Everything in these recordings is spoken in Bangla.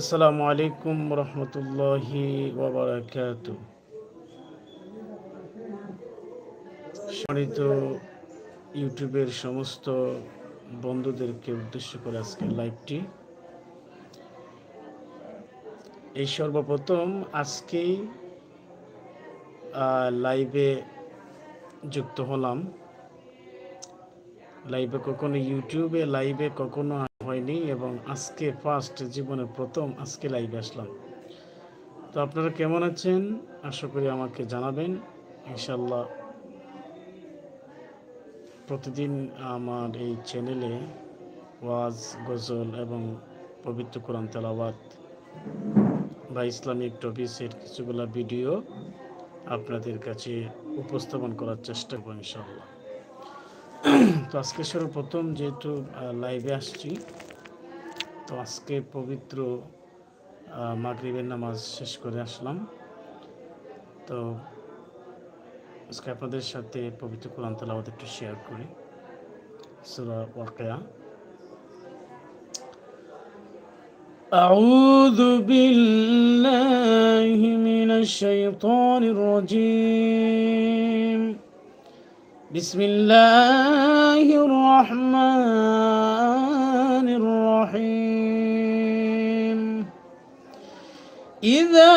আসসালামু আলাইকুম রহমতুল্লাহি ওবরাকাত সম্মানিত ইউটিউবের সমস্ত বন্ধুদেরকে উদ্দেশ্য করে আজকে লাইভটি। এই সর্বপ্রথম আজকেই লাইভে যুক্ত হলাম। লাইভে কখনো ইউটিউবে, লাইভে কখনো হয়নি এবং আজকে ফার্স্ট জীবনে প্রথম আজকে লাইভে আসলাম। তো আপনারা কেমন আছেন? আশা করি আমাকে জানাবেন। ইনশাল্লাহ প্রতিদিন আমার এই চ্যানেলে ওয়াজ, গজল এবং পবিত্র কোরআন তেলাওয়াত বা ইসলামিক টপিসের কিছুগুলো ভিডিও আপনাদের কাছে উপস্থাপন করার চেষ্টা করব ইনশাল্লাহ তো আজকে সর্বপ্রথম যেহেতু লাইভে আসছি তো আজকে পবিত্র মাগরিবের নামাজ শেষ করে আসলাম তো আজকে আপনাদের সাথে পবিত্র কোরআন তালাওয়াত একটু শেয়ার করি সুরা ওয়াকিয়া أعوذ بالله من الشيطان الرجيم بسم الله الرحمن الرحيم إذا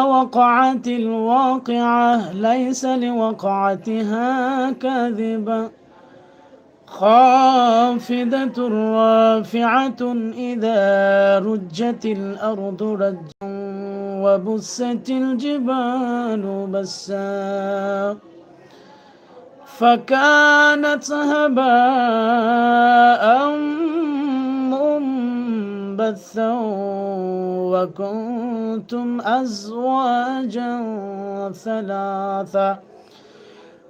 وقعت الواقعة ليس لوقعتها كاذبة. خافضة رافعة إذا رجت الأرض رجا وبست الجبال بسّا. فكانت هباء منبثا وكنتم أزواجا ثلاثة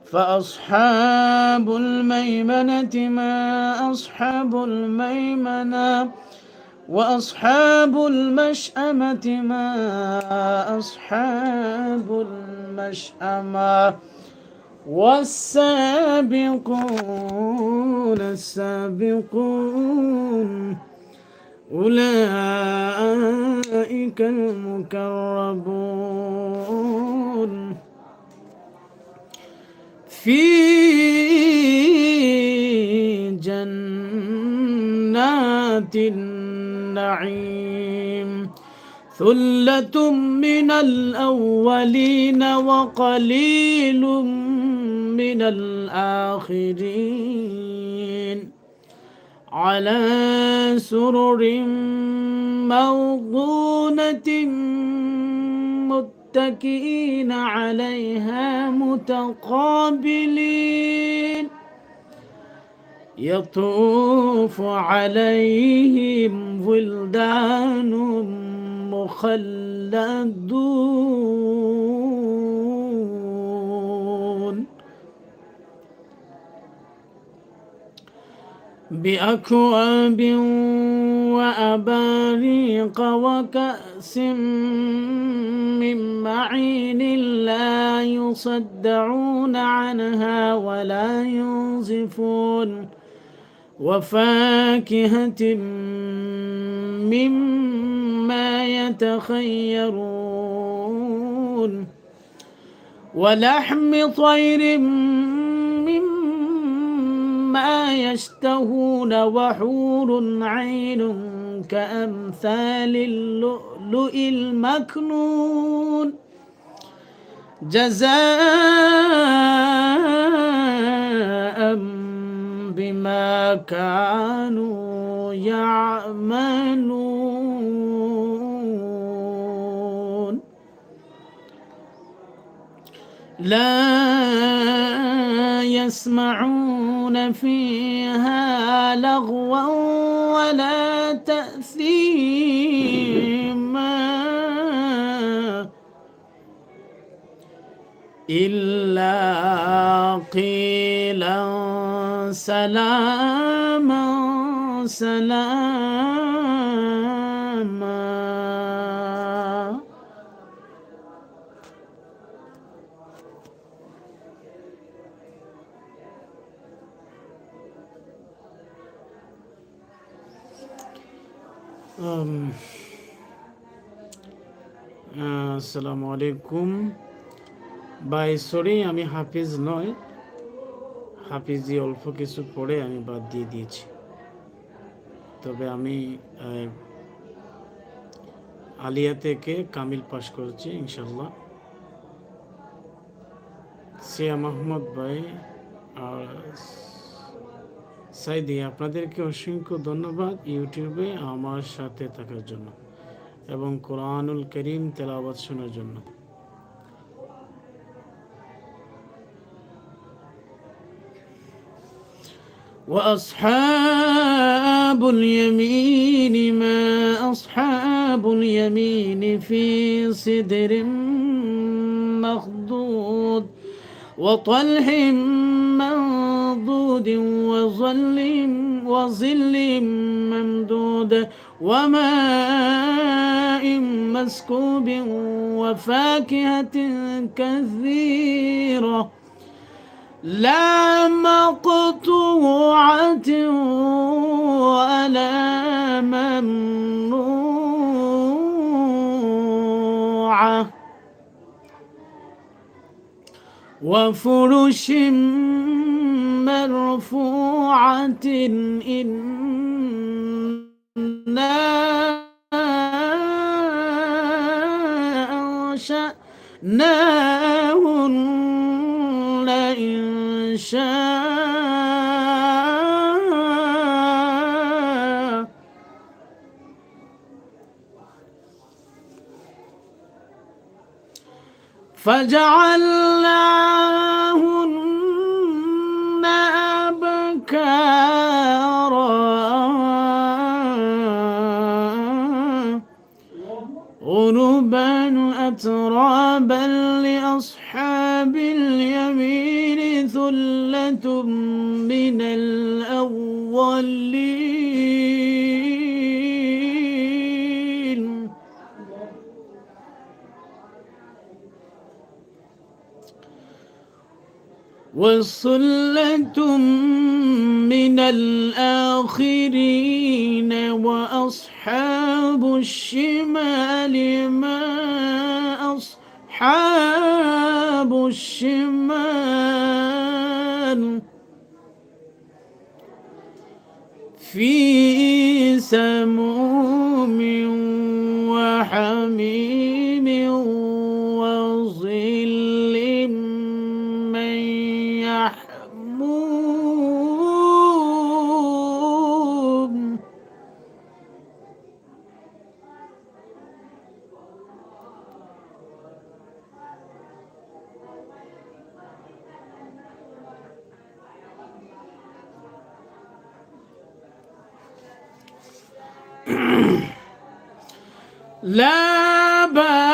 فأصحاب الميمنة ما أصحاب الميمنة وأصحاب المشأمة ما أصحاب المشأمة. والسابقون السابقون أولئك المكربون في جنات النعيم ثلة من الأولين وقليل من الآخرين على سرر موضونة متكئين عليها متقابلين يطوف عليهم ولدان مخلدون بأكواب وأباريق وكأس من معين لا يصدعون عنها ولا ينزفون وفاكهة مما يتخيرون ولحم طير يشتهون وحور عين كأمثال اللؤلؤ المكنون. جزاء بما كانوا يعملون. لا يسمعون فيها لغوا ولا تأثيما. إلا قيلا سلاما سلاما. আসসালামু আলাইকুম বাই সরি আমি হাফিজ নয় হাফিজি অল্প কিছু পড়ে আমি বাদ দিয়ে দিয়েছি। তবে আমি আলিয়া থেকে কামিল পাশ করেছি ইনশাল্লাহ সিয়া মাহমুদ ভাই, আর সাইদি আপনাদেরকে অসংখ্য ধন্যবাদ ইউটিউবে আমার সাথে থাকার জন্য এবং কোরআনুল করিম তেলাওয়াত শোনার জন্য وأصحاب اليمين ما أصحاب اليمين في سدر مخضود وطلح منضود وظل وظل ممدود وماء مسكوب وفاكهة كثيرة. لا مقطوعة ولا ممنوعة. وفرش مرفوعة إنا أنشأناهن إن شاء. فجعلناهن غربا أترابا لأصحاب اليمين ثلة من الأولين وصلة من الآخرين وأصحاب الشمال ما أصحاب الشمال في سموم وحميم لا بارد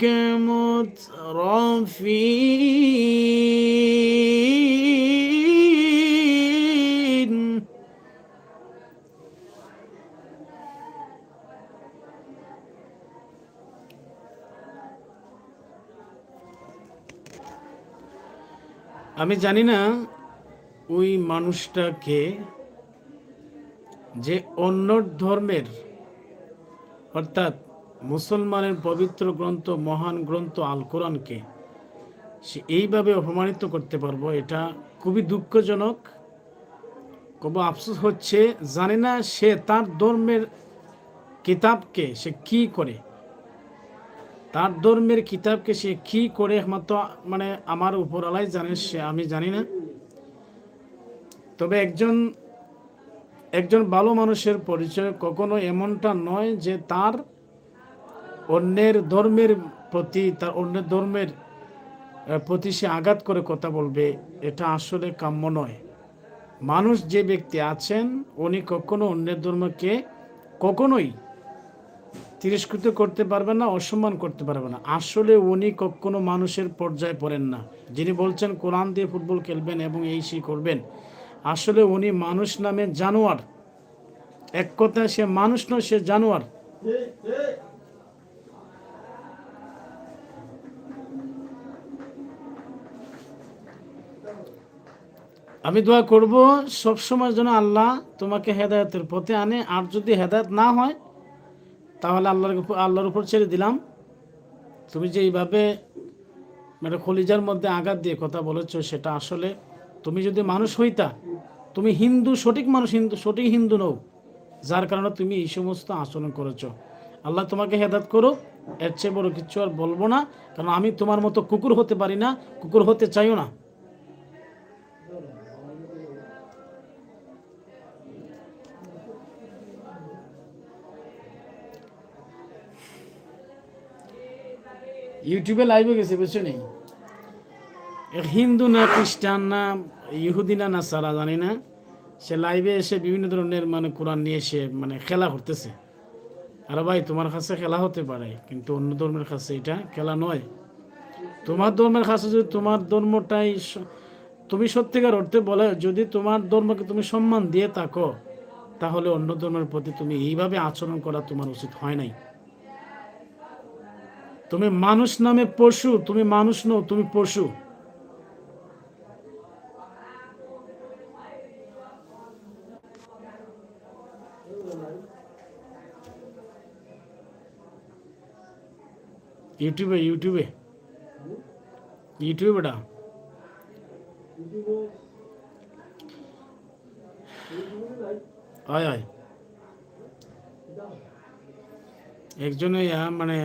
ذلك مترفين আমি জানি না ওই মানুষটাকে যে অন্য ধর্মের অর্থাৎ মুসলমানের পবিত্র গ্রন্থ, মহান গ্রন্থ আল কোরআনকে সে এইভাবে অপমানিত করতে পারব, এটা খুবই দুঃখজনক। খুব আফসোস হচ্ছে, জানি না সে তার ধর্মের কিতাবকে সে কি করে? তার ধর্মের কিতাবকে সে কি করে একমাত্র মানে আমার উপর আলাই জানে সে, আমি জানি না। তবে একজন একজন ভালো মানুষের পরিচয় কখনো এমনটা নয় যে তার অন্যের ধর্মের প্রতি তার অন্যের ধর্মের প্রতি সে আঘাত করে কথা বলবে, এটা আসলে কাম্য নয়। মানুষ যে ব্যক্তি আছেন, উনি কখনো অন্যের ধর্মকে কখনোই তিরস্কৃত করতে পারবেন না, অসম্মান করতে পারবে না। আসলে উনি কখনো মানুষের পর্যায়ে পড়েন না। যিনি বলছেন, কোরআন দিয়ে ফুটবল খেলবেন এবং এই সেই করবেন। আসলে উনি মানুষ নামে জানোয়ার। এক কথায় সে মানুষ নয়, সে জানোয়ার। আমি দোয়া করব সবসময় যেন আল্লাহ তোমাকে হেদায়তের পথে আনে। আর যদি হেদায়ত না হয়, তাহলে আল্লাহর আল্লাহর উপর ছেড়ে দিলাম। তুমি যে এইভাবে মানে খলিজার মধ্যে আঘাত দিয়ে কথা বলেছ, সেটা আসলে তুমি যদি মানুষ হইতা, তুমি হিন্দু, সঠিক মানুষ হিন্দু, সঠিক হিন্দু নও, যার কারণে তুমি এই সমস্ত আচরণ করেছ। আল্লাহ তোমাকে হেদাত করো এর চেয়ে বড় কিছু আর বলব না, কারণ আমি তোমার মতো কুকুর হতে পারি না, কুকুর হতে চাইও না। ইউটিউবে লাইভে গেছে, বুঝছ নেই হিন্দু না খ্রিস্টান না ইহুদি না সারা জানি না। সে লাইভে এসে বিভিন্ন ধরনের মানে কোরআন নিয়ে এসে মানে খেলা করতেছে। আর ভাই, তোমার কাছে খেলা হতে পারে, কিন্তু অন্য ধর্মের কাছে এটা খেলা নয়। তোমার ধর্মের কাছে যদি তোমার ধর্মটাই তুমি সত্যিকার অর্থে বলে, যদি তোমার ধর্মকে তুমি সম্মান দিয়ে থাকো, তাহলে অন্য ধর্মের প্রতি তুমি এইভাবে আচরণ করা তোমার উচিত হয় নাই। তুমি মানুষ নামে পশু, তুমি মানুষ নও, তুমি পশু। ইউটিউবে ইউটিউবে। ইউটিউবে বেটা। হয় হয় একজনে মানে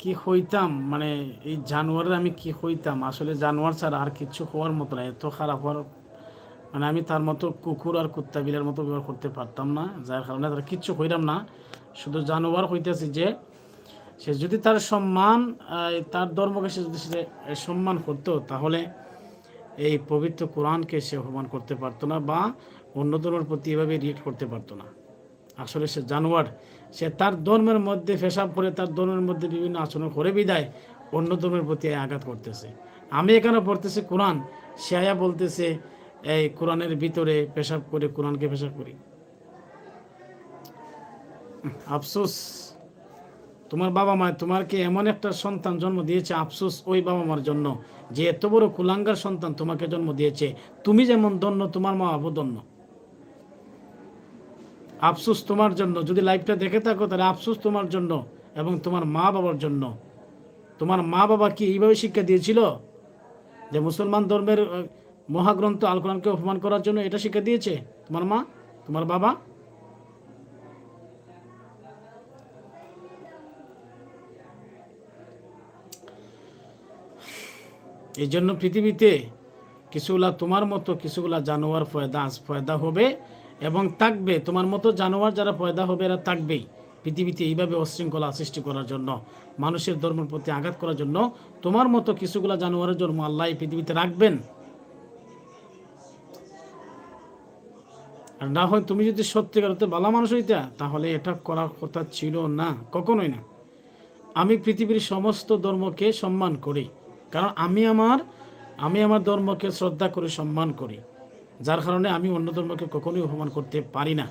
কি হইতাম? মানে এই জানোয়ারের আমি কি হইতাম? আসলে জানোয়ার ছাড়া আর কিছু হওয়ার মতো না, এত খারাপ হওয়ার মানে আমি তার মতো কুকুর আর কুত্তা বিলের মতো ব্যবহার করতে পারতাম না, যার কারণে তার কিচ্ছু হইলাম না। শুধু জানোয়ার হইতেছি যে, সে যদি তার সম্মান তার ধর্মকে সে যদি সে সম্মান করতো, তাহলে এই পবিত্র কোরআনকে সে অপমান করতে পারতো না বা অন্য ধর্মের প্রতি এভাবে রিয়েক্ট করতে পারতো না। আসলে সে জানোয়ার সে তার ধর্মের মধ্যে পেশাব করে তার ধর্মের মধ্যে বিভিন্ন আচরণ করে বিদায়, অন্য ধর্মের প্রতি আঘাত করতেছে। আমি এখানে পড়তেছি কোরআন, সে আয়া বলতেছে, এই কোরআনের ভিতরে পেশাব করে, কোরআনকে পেশাব করি। আফসোস, তোমার বাবা মা তোমাকে এমন একটা সন্তান জন্ম দিয়েছে আফসোস ওই বাবা মার জন্য? যে এত বড় কুলাঙ্গার সন্তান তোমাকে জন্ম দিয়েছে। তুমি যেমন দন্য তোমার মা বাবু দন্য আফসোস তোমার জন্য। যদি লাইফটা দেখে থাকো, তাহলে আফসোস তোমার জন্য এবং তোমার মা বাবার জন্য। তোমার মা বাবা কি এইভাবে শিক্ষা দিয়েছিল? যে মুসলমান ধর্মের মহাগ্রন্থ আল কোরআনকে অপমান করার জন্য এটা শিক্ষা দিয়েছে? তোমার মা? তোমার বাবা? এই জন্য পৃথিবীতে কিছুগুলা তোমার মতো, কিছুগুলা জানোয়ার ফয়দা ফয়দা হবে। এবং থাকবে, তোমার মতো জানোয়ার যারা পয়দা হবে এরা থাকবেই। পৃথিবীতে এইভাবে অশৃঙ্খলা সৃষ্টি করার জন্য, মানুষের ধর্মের প্রতি আঘাত করার জন্য তোমার মতো কিছুগুলা জানোয়ারের জন্ম আল্লাহ পৃথিবীতে রাখবেন। আর না হয় তুমি যদি সত্যিকার অর্থে ভালো মানুষ হইতা, তাহলে এটা করার কথা ছিল না, কখনোই না। আমি পৃথিবীর সমস্ত ধর্মকে সম্মান করি, কারণ আমি আমার আমি আমার ধর্মকে শ্রদ্ধা করে সম্মান করি। যার কারণে আমি অন্য ধর্মকে কখনোই অপমান করতে পারি না।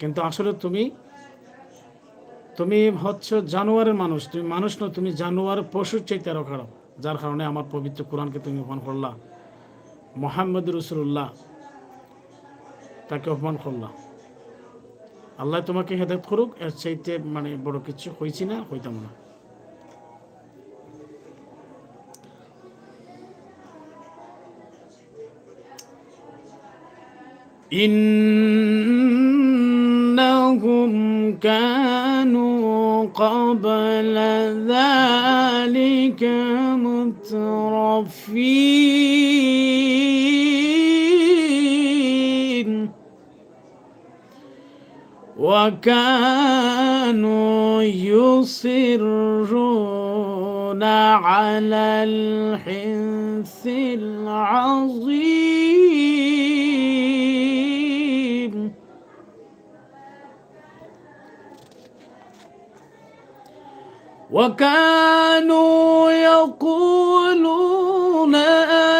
কিন্তু আসলে তুমি তুমি হচ্ছ জানোয়ারের মানুষ, তুমি মানুষ নয় তুমি জানোয়ার পশুর চাইতে আরও খারাপ। যার কারণে আমার পবিত্র কোরআনকে তুমি অপমান করলা। মোহাম্মদ রসুল্লাহ তাকে অপমান করলা। আল্লাহ তোমাকে হেদায়ত করুক, এর চাইতে মানে বড় কিছু হয়েছি না, হইতাম না। إنهم كانوا قبل ذلك مترفين. وكانوا يصرون على الحنث العظيم. وكانوا يقولون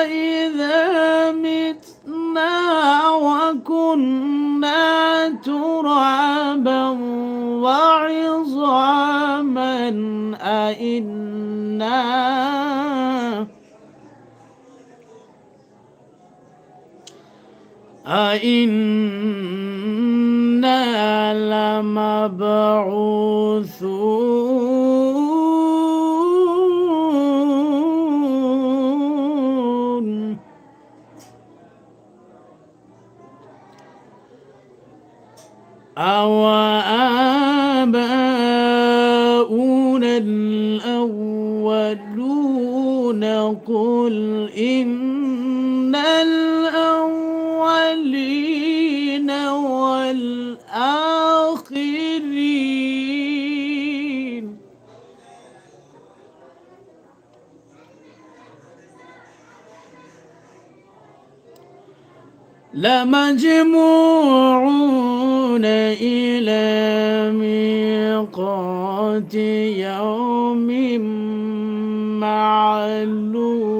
أئذا متنا وكنا ترابا وعظاما أئنا أئنا لمبعوثون أو آباؤنا الأولون قل إن لمجموعون إلى ميقات يوم معلوم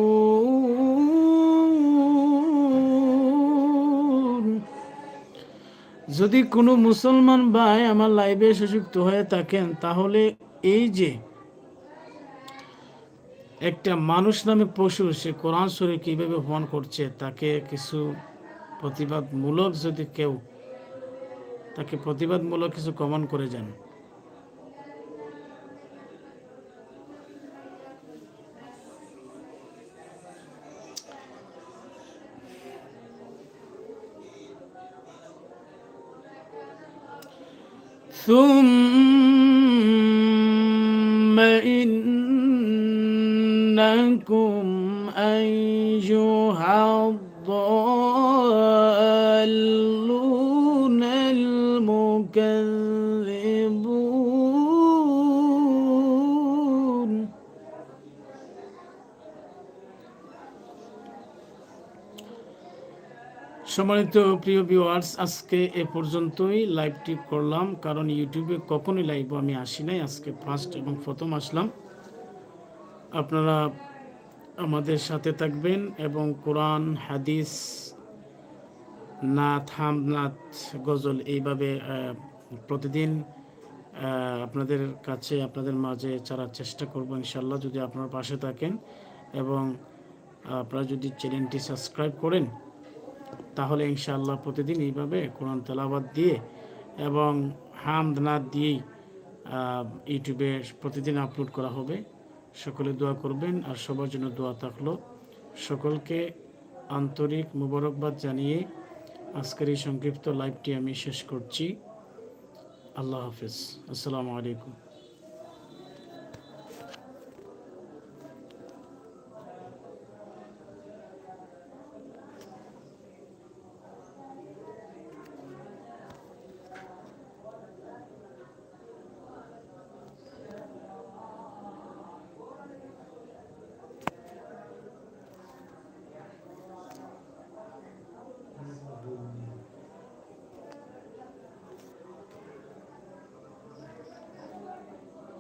যদি কোনো মুসলমান ভাই আমার লাইভে সুযুক্ত হয়ে থাকেন তাহলে এই যে একটা মানুষ নামে পশু সে কোরআন শরীর কিভাবে অপমান করছে তাকে কিছু প্রতিবাদমূলক যদি কেউ তাকে প্রতিবাদমূলক কিছু কমন করে যান। ثم সম্মানিত প্রিয় ভিউয়ার্স আজকে এ পর্যন্তই লাইভটি করলাম, কারণ ইউটিউবে কখনোই লাইভ আমি আসি নাই। আজকে ফার্স্ট এবং প্রথম আসলাম। আপনারা আমাদের সাথে থাকবেন এবং কোরআন, হাদিস নাথ হামনাথ গজল এইভাবে প্রতিদিন আপনাদের কাছে, আপনাদের মাঝে ছাড়ার চেষ্টা করব ইনশাল্লাহ যদি আপনার পাশে থাকেন এবং আপনারা যদি চ্যানেলটি সাবস্ক্রাইব করেন তাহলে ইনশাআল্লাহ প্রতিদিন এইভাবে কোরআন তেলাবাদ দিয়ে এবং হামদ নাথ দিয়েই ইউটিউবে প্রতিদিন আপলোড করা হবে। সকলে দোয়া করবেন আর সবার জন্য দোয়া থাকল। সকলকে আন্তরিক মুবারকবাদ জানিয়ে আজকের এই সংক্ষিপ্ত লাইভটি আমি শেষ করছি। আল্লাহ হাফিজ। আসসালামু আলাইকুম।